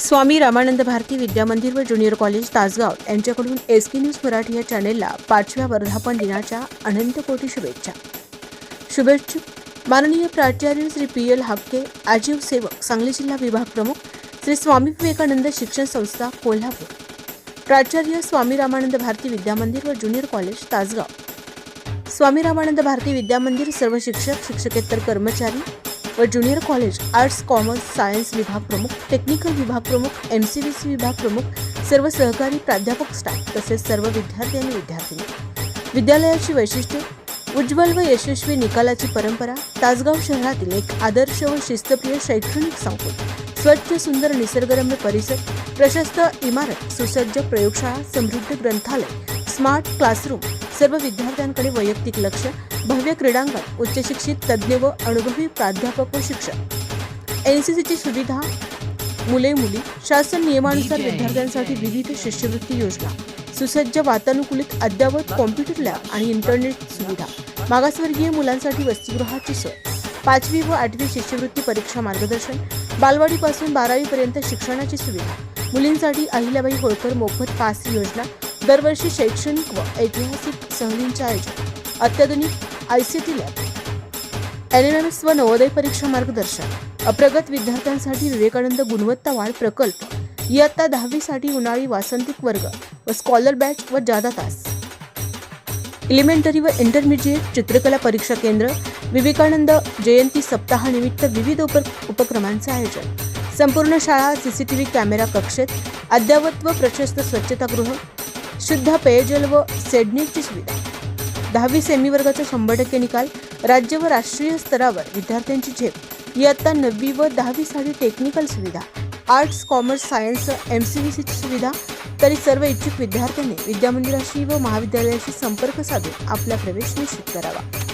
स्वामी रामानंद भारती विद्यामंदिर व junior college Tasgaon यांच्याकडून S के news Marathi या चॅनेलला पाचव्या वर्धापन दिनाच्या अनंत कोटी शुभेच्छा. शुभेच्छुक माननीय प्राचार्य श्री पी एल हापके आजीव सेवक सांगली जिल्हा विभाग प्रमुख श्री स्वामी विवेकानंद शिक्षण संस्था कोल्हापूर. प्राचार्य स्वामी रामानंद भारती विद्यामंदिर व ज्युनियर कॉलेज तासगाव. स्वामी रामानंद भारती विद्यामंदिर सर्व शिक्षक शिक्षकेतर कर्मचारी व junior college arts commerce science विभाग प्रमुख टेक्निकल विभाग प्रमुख एम सी बी सी विभाग प्रमुख सर्व सहकारी प्राध्यापक स्टाफ तसेच सर्व विद्यार्थी आणि विद्यार्थिनी. विद्यालयाची वैशिष्ट्ये उज्ज्वल व यशस्वी निकालाची परंपरा तासगाव शहरातील एक आदर्श व शिस्तप्रिय शैक्षणिक संकुल स्वच्छ सुंदर निसर्गरम्य परिसर प्रशस्त इमारत सुसज्ज प्रयोगशाळा समृद्ध ग्रंथालय स्मार्ट क्लासरूम सर्व विद्यार्थ्यांकडे वैयक्तिक लक्ष भव्य क्रीडांगण उच्च शिक्षित तज्ज्ञ व अनुभवी प्राध्यापक व शिक्षक. एन सी सीची सुविधा मुले मुली शासन नियमानुसार विद्यार्थ्यांसाठी विविध शिष्यवृत्ती योजना सुसज्ज वातानुकूलित अद्ययावत कॉम्प्युटर लॅब आणि इंटरनेट सुविधा मागासवर्गीय मुलांसाठी वसतिगृहाची सोय पाचवी व आठवी शिष्यवृत्ती परीक्षा मार्गदर्शन बालवाडीपासून बारावीपर्यंत शिक्षणाची सुविधा मुलींसाठी अहिल्याबाई होळकर मोफत पास योजना दरवर्षी शैक्षणिक व ऐतिहासिक सहलींचे आयोजन अत्याधुनिक I C T lab N M S व नवोदय परीक्षा मार्गदर्शन अप्रगत विद्यार्थ्यांसाठी विवेकानंद गुणवत्ता वाढ प्रकल्प इयत्ता दहावीसाठी उन्हाळी वासंतिक वर्ग व स्कॉलर बॅच व जादा तास. इलिमेंटरी व इंटरमिजिएट चित्रकला परीक्षा केंद्र विवेकानंद जयंती सप्ताहानिमित्त विविध उप उपक्रमांचे आयोजन. संपूर्ण शाळा सीसीटीव्ही कॅमेरा कक्षेत अद्ययावत व प्रशस्त स्वच्छतागृह शुद्ध पेयजल व सेडनेटची सुविधा. दहावी सेमी वर्गाचा शंभर टक्के निकाल राज्य व राष्ट्रीय स्तरावर विद्यार्थ्यांची झेप. इयत्ता नववी व दहावीसाठी टेक्निकल सुविधा arts commerce science M C B सीची सुविधा. तरी सर्व इच्छुक विद्यार्थ्यांनी विद्यामंदिराशी व महाविद्यालयाशी संपर्क साधून आपला प्रवेश निश्चित करावा.